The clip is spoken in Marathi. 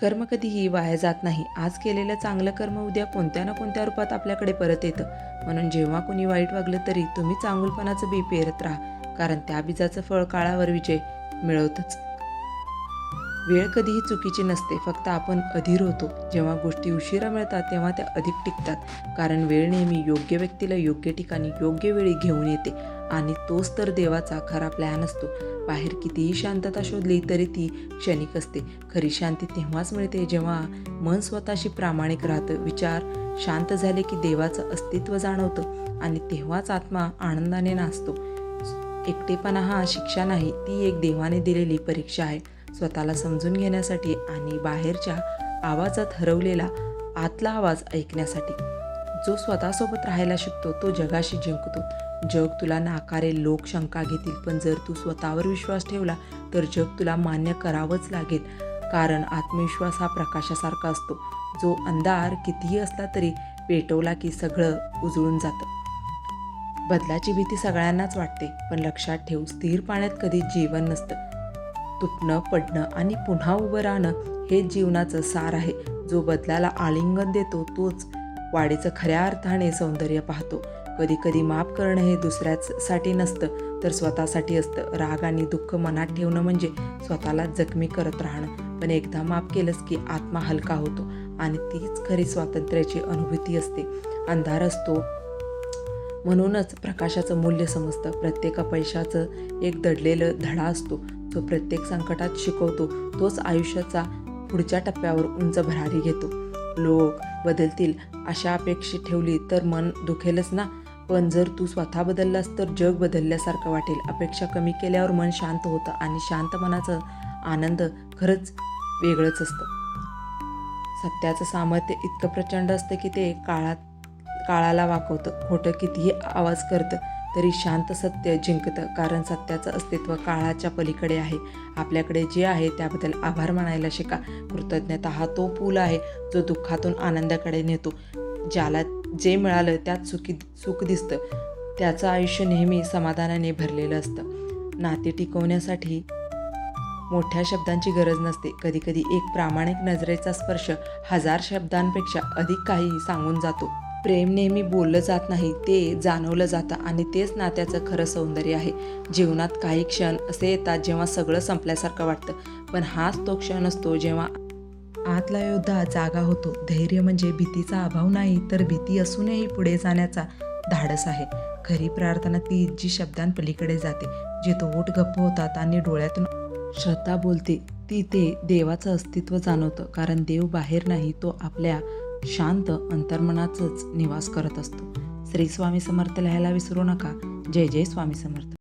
कर्म कधीही वाया जात नाही. आज केलेलं चांगलं कर्म उद्या कोणत्या ना कोणत्या रूपात आपल्याकडे परत येतं. म्हणून जेव्हा कोणी वाईट वागलं तरी तुम्ही चांगुलपणाचं बी पेरत राहा. कारण त्या बीजाचं फळ काळावर विजय मिळवतच. वेळ कधीही चुकीची नसते. फक्त आपण अधीर होतो. जेव्हा गोष्टी उशिरा मिळतात तेव्हा त्या अधिक टिकतात. कारण वेळ नेहमी योग्य व्यक्तीला योग्य ठिकाणी योग्य वेळी घेऊन येते. आणि तोच तर देवाचा खरा प्लॅन असतो. बाहेर कितीही शांतता शोधली तरी ती क्षणिक असते. खरी शांती तेव्हाच मिळते जेव्हा मन स्वतःशी प्रामाणिक राहतं. विचार शांत झाले की देवाचं अस्तित्व जाणवतं आणि तेव्हाच आत्मा आनंदाने नाचतो. एकटेपणा हा शिक्षा नाही ती एक देवाने दिलेली परीक्षा आहे. स्वतःला समजून घेण्यासाठी आणि बाहेरच्या आवाजात हरवलेला आतला आवाज ऐकण्यासाठी. जो स्वतःसोबत राहायला शिकतो तो जगाशी जिंकतो. जग तुला नाकारे लोक शंका घेतील पण जर तू स्वतःवर विश्वास ठेवला तर जग तुला मान्य करावंच लागेल. कारण आत्मविश्वास हा प्रकाशासारखा असतो. जो अंधार कितीही असला तरी पेटवला की सगळं उजळून जातं. बदलाची भीती सगळ्यांनाच वाटते पण लक्षात ठेव स्थिर पाण्यात कधी जीवन नसतं. तुटणं पडणं आणि पुन्हा उभं राहणं हे जीवनाचं सार आहे. जो बदलाला आलिंगन देतो तोच वाढीचं खऱ्या अर्थाने सौंदर्य पाहतो. कधी कधी माफ करणं हे दुसऱ्यासाठी नसतं तर स्वतःसाठी असतं. राग आणि दुःख मनात ठेवणं म्हणजे स्वतःला जखमी करत राहणं. पण एकदा माफ केलंस की आत्मा हलका होतो आणि तीच खरी स्वातंत्र्याची अनुभूती असते. अंधार असतो. म्हणूनच प्रकाशाचं मूल्य समजतं. प्रत्येक पैशाचं एक दडलेलं धडा असतो. जो प्रत्येक संकटात शिकवतो. तोच आयुष्याचा पुढच्या टप्प्यावर उंच भरारी घेतो. लोक बदलतील. अशा अपेक्षा ठेवली तर मन दुखेलच ना? पण जर तू स्वतः बदललास तर जग बदलल्यासारखं वाटेल. अपेक्षा कमी केल्यावर मन शांत होतं आणि शांत मनाचं आनंद खरंच वेगळंच असतं. सत्याचं सामर्थ्य इतकं प्रचंड असतं की ते काळात काळाला वाकवतं. खोटं कितीही आवाज करतं तरी शांत सत्य जिंकतं. कारण सत्याचं अस्तित्व काळाच्या पलीकडे आहे. आपल्याकडे जे आहे त्याबद्दल आभार मानायला शिका. कृतज्ञता हा तो पूल आहे जो दुःखातून आनंदाकडे नेतो. ज्याला जे मिळालं त्यात सुखी सुख दिसतं. त्याचं आयुष्य नेहमी समाधानाने भरलेलं असतं. नाते टिकवण्यासाठी मोठ्या शब्दांची गरज नसते. कधीकधी एक प्रामाणिक नजरेचा स्पर्श हजार शब्दांपेक्षा अधिक काही सांगून जातो. प्रेम नेहमी बोललं जात नाही ते जाणवलं जातं आणि तेच नात्याचं खरं सौंदर्य आहे. जीवनात काही क्षण असे येतात जेव्हा सगळं संपल्यासारखं वाटतं. पण हाच तो क्षण असतो जेव्हा आतला योद्धा जागा होतो. धैर्य म्हणजे भीतीचा अभाव नाही तर भीती असूनही पुढे जाण्याचा धाडस आहे. खरी प्रार्थना ती जी शब्दांपलीकडे जाते जिथं ओठ गप्प होतात आणि डोळ्यातून श्रद्धा बोलते ती ते देवाचं अस्तित्व जाणवतं कारण देव बाहेर नाही तो आपल्या शांत अंतर्मनाचंच निवास करत असतो. श्री स्वामी समर्थ लिहायला विसरू नका. जय जय स्वामी समर्थ.